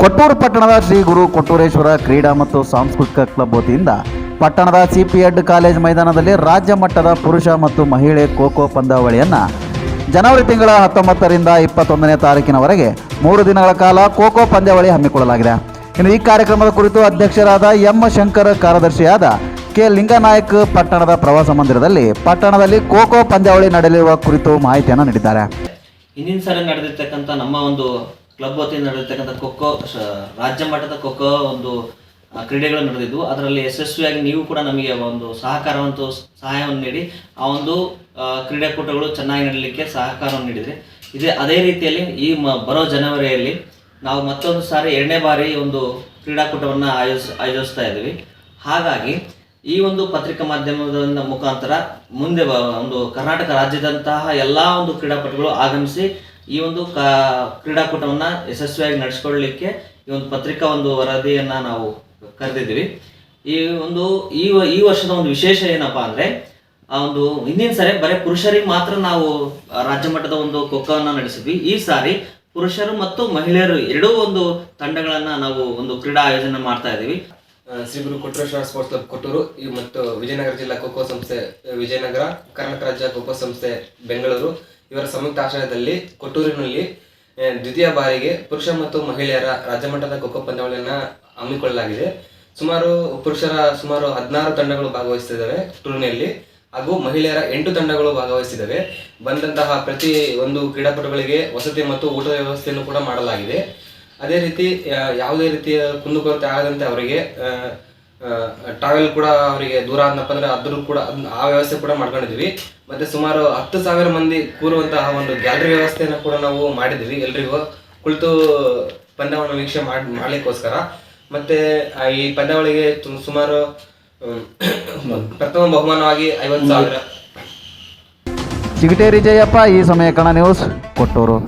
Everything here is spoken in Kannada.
ಕೊಟ್ಟೂರು ಪಟ್ಟಣದ ಶ್ರೀ ಗುರು ಕೊಟ್ಟೂರೇಶ್ವರ ಕ್ರೀಡಾ ಮತ್ತು ಸಾಂಸ್ಕೃತಿಕ ಕ್ಲಬ್ ವತಿಯಿಂದ ಪಟ್ಟಣದ ಸಿಪಿಎಡ್ ಕಾಲೇಜ್ ಮೈದಾನದಲ್ಲಿ ರಾಜ್ಯ ಮಟ್ಟದ ಪುರುಷ ಮತ್ತು ಮಹಿಳೆ ಖೋಖೋ ಪಂದ್ಯಾವಳಿಯನ್ನು ಜನವರಿ ತಿಂಗಳ ಹತ್ತೊಂಬತ್ತರಿಂದ ಇಪ್ಪತ್ತೊಂದನೇ ತಾರೀಕಿನವರೆಗೆ ಮೂರು ದಿನಗಳ ಕಾಲ ಖೋಖೋ ಪಂದ್ಯಾವಳಿ ಹಮ್ಮಿಕೊಳ್ಳಲಾಗಿದೆ. ಇನ್ನು ಈ ಕಾರ್ಯಕ್ರಮದ ಕುರಿತು ಅಧ್ಯಕ್ಷರಾದ ಎಂ ಶಂಕರ್ ಕಾರ್ಯದರ್ಶಿಯಾದ ಕೆ ಲಿಂಗನಾಯಕ್ ಪಟ್ಟಣದ ಪ್ರವಾಸ ಮಂದಿರದಲ್ಲಿ ಪಟ್ಟಣದಲ್ಲಿ ಖೋಖೋ ಪಂದ್ಯಾವಳಿ ನಡೆಯಲಿರುವ ಕುರಿತು ಮಾಹಿತಿಯನ್ನು ನೀಡಿದ್ದಾರೆ. ಹಿಂದಿನ ಸಾರಿ ನಡೆದಿರ್ತಕ್ಕಂಥ ನಮ್ಮ ಒಂದು ಕ್ಲಬ್ ವತಿಯಿಂದ ನಡೆಯತಕ್ಕಂಥ ಖೋಖೋ ರಾಜ್ಯ ಮಟ್ಟದ ಖೋಖೋ ಒಂದು ಕ್ರೀಡೆಗಳು ನಡೆದಿದ್ವು ಅದರಲ್ಲಿ ಯಶಸ್ವಿಯಾಗಿ ನೀವು ಕೂಡ ನಮಗೆ ಒಂದು ಸಹಕಾರವಂತ ಸಹಾಯವನ್ನು ನೀಡಿ, ಆ ಒಂದು ಕ್ರೀಡಾಕೂಟಗಳು ಚೆನ್ನಾಗಿ ನಡೀಲಿಕ್ಕೆ ಸಹಕಾರವನ್ನು ನೀಡಿದ್ರಿ. ಇದೇ, ಅದೇ ರೀತಿಯಲ್ಲಿ ಈ ಮ, ಬರೋ ಜನವರಿಯಲ್ಲಿ ನಾವು ಮತ್ತೊಂದು ಸಾರಿ ಎರಡನೇ ಬಾರಿ ಒಂದು ಕ್ರೀಡಾಕೂಟವನ್ನು ಆಯೋಜಿಸ್ ಆಯೋಜಿಸ್ತಾ ಇದ್ದೀವಿ. ಹಾಗಾಗಿ ಈ ಒಂದು ಪತ್ರಿಕಾ ಮಾಧ್ಯಮದ ಮುಖಾಂತರ ಮುಂದೆ ಒಂದು ಕರ್ನಾಟಕ ರಾಜ್ಯದಂತಹ ಎಲ್ಲ ಒಂದು ಕ್ರೀಡಾಪಟುಗಳು ಆಗಮಿಸಿ ಈ ಒಂದು ಕಾ, ಕ್ರೀಡಾಕೂಟವನ್ನು ಯಶಸ್ವಿಯಾಗಿ ನಡೆಸ್ಕೊಳ್ಳಲಿಕ್ಕೆ ಈ ಒಂದು ಪತ್ರಿಕಾ ಒಂದು ವರದಿಯನ್ನು ನಾವು ಕರೆದಿದ್ದೀವಿ. ಈ ಒಂದು, ಈ ಈ ವರ್ಷದ ಒಂದು ವಿಶೇಷ ಏನಪ್ಪಾ ಅಂದರೆ, ಆ ಒಂದು ಹಿಂದಿನ ಸಾರಿ ಬರೀ ಪುರುಷರಿಗೆ ಮಾತ್ರ ನಾವು ರಾಜ್ಯ ಮಟ್ಟದ ಒಂದು ಖೋಖೋವನ್ನು ನಡೆಸಿದ್ವಿ. ಈ ಸಾರಿ ಪುರುಷರು ಮತ್ತು ಮಹಿಳೆಯರು ಎರಡೂ ಒಂದು ತಂಡಗಳನ್ನು ನಾವು ಒಂದು ಕ್ರೀಡಾ ಆಯೋಜನೆ ಮಾಡ್ತಾ ಇದ್ದೀವಿ. ಶ್ರೀ ಗುರು ಕೊಟ್ಟರೇಶ್ವರ ಸ್ಪೋರ್ಟ್ಸ್ ಕ್ಲಬ್ ಕೊಟ್ಟೂರು ಮತ್ತು ವಿಜಯನಗರ ಜಿಲ್ಲಾ ಖೋಖೋ ಸಂಸ್ಥೆ, ವಿಜಯನಗರ ಕರ್ನಾಟಕ ರಾಜ್ಯ ಖೋಖೋ ಸಂಸ್ಥೆ ಬೆಂಗಳೂರು ಇವರ ಸಂಯುಕ್ತ ಆಶ್ರಯದಲ್ಲಿ ಕೊಟ್ಟೂರಿನಲ್ಲಿ ದ್ವಿತೀಯ ಬಾರಿಗೆ ಪುರುಷ ಮತ್ತು ಮಹಿಳೆಯರ ರಾಜ್ಯ ಮಟ್ಟದ ಖೋಖೋ ಪಂದ್ಯಾವಳಿಯನ್ನು ಹಮ್ಮಿಕೊಳ್ಳಲಾಗಿದೆ. ಸುಮಾರು ಪುರುಷರ ಸುಮಾರು ಹದಿನಾರು ತಂಡಗಳು ಭಾಗವಹಿಸುತ್ತಿದ್ದಾವೆ ಟೂರ್ನಿಯಲ್ಲಿ ಹಾಗೂ ಮಹಿಳೆಯರ ಎಂಟು ತಂಡಗಳು ಭಾಗವಹಿಸಿದ್ದಾವೆ ಬಂದಂತಹ ಪ್ರತಿ ಒಂದು ಕ್ರೀಡಾಪಟುಗಳಿಗೆ ವಸತಿ ಮತ್ತು ಊಟದ ವ್ಯವಸ್ಥೆಯನ್ನು ಕೂಡ ಮಾಡಲಾಗಿದೆ. ಅದೇ ರೀತಿ ಯಾವುದೇ ರೀತಿಯ ಕುಂದುಕೊರತೆ ಆಗದಂತೆ ಅವರಿಗೆ ಟ್ರಾವೆಲ್ ಕೂಡ ಅವರಿಗೆ ದೂರ ಆದ್ನಪ್ಪ ಅಂದ್ರೆ ಅದ್ರ ಕೂಡ ಆ ವ್ಯವಸ್ಥೆ ಕೂಡ ಮಾಡ್ಕೊಂಡಿದ್ವಿ. ಮತ್ತೆ ಸುಮಾರು ಹತ್ತು ಸಾವಿರ ಮಂದಿ ಕೂರುವಂತಹ ಒಂದು ಗ್ಯಾಲರಿ ವ್ಯವಸ್ಥೆಯನ್ನು ಕೂಡ ನಾವು ಮಾಡಿದ್ವಿ ಎಲ್ರಿಗೂ. ಕುಳಿತು ಪಂದ್ಯವನ್ನು ವೀಕ್ಷಣೆ ಮಾಡಿ, ಮಾಡ್ಲಿಕ್ಕೋಸ್ಕರ. ಮತ್ತೆ ಈ ಪಂದ್ಯಾವಳಿಗೆ ಸುಮಾರು ಪ್ರಥಮ ಬಹುಮಾನವಾಗಿ ಐವತ್ತು ಸಾವಿರ. ಚಿಗಟೇರಿ ಜಯಪ್ಪ ಈ ಸಮಯ ಕಣ ನ್ಯೂಸ್ ಕೊಟ್ಟೂರು.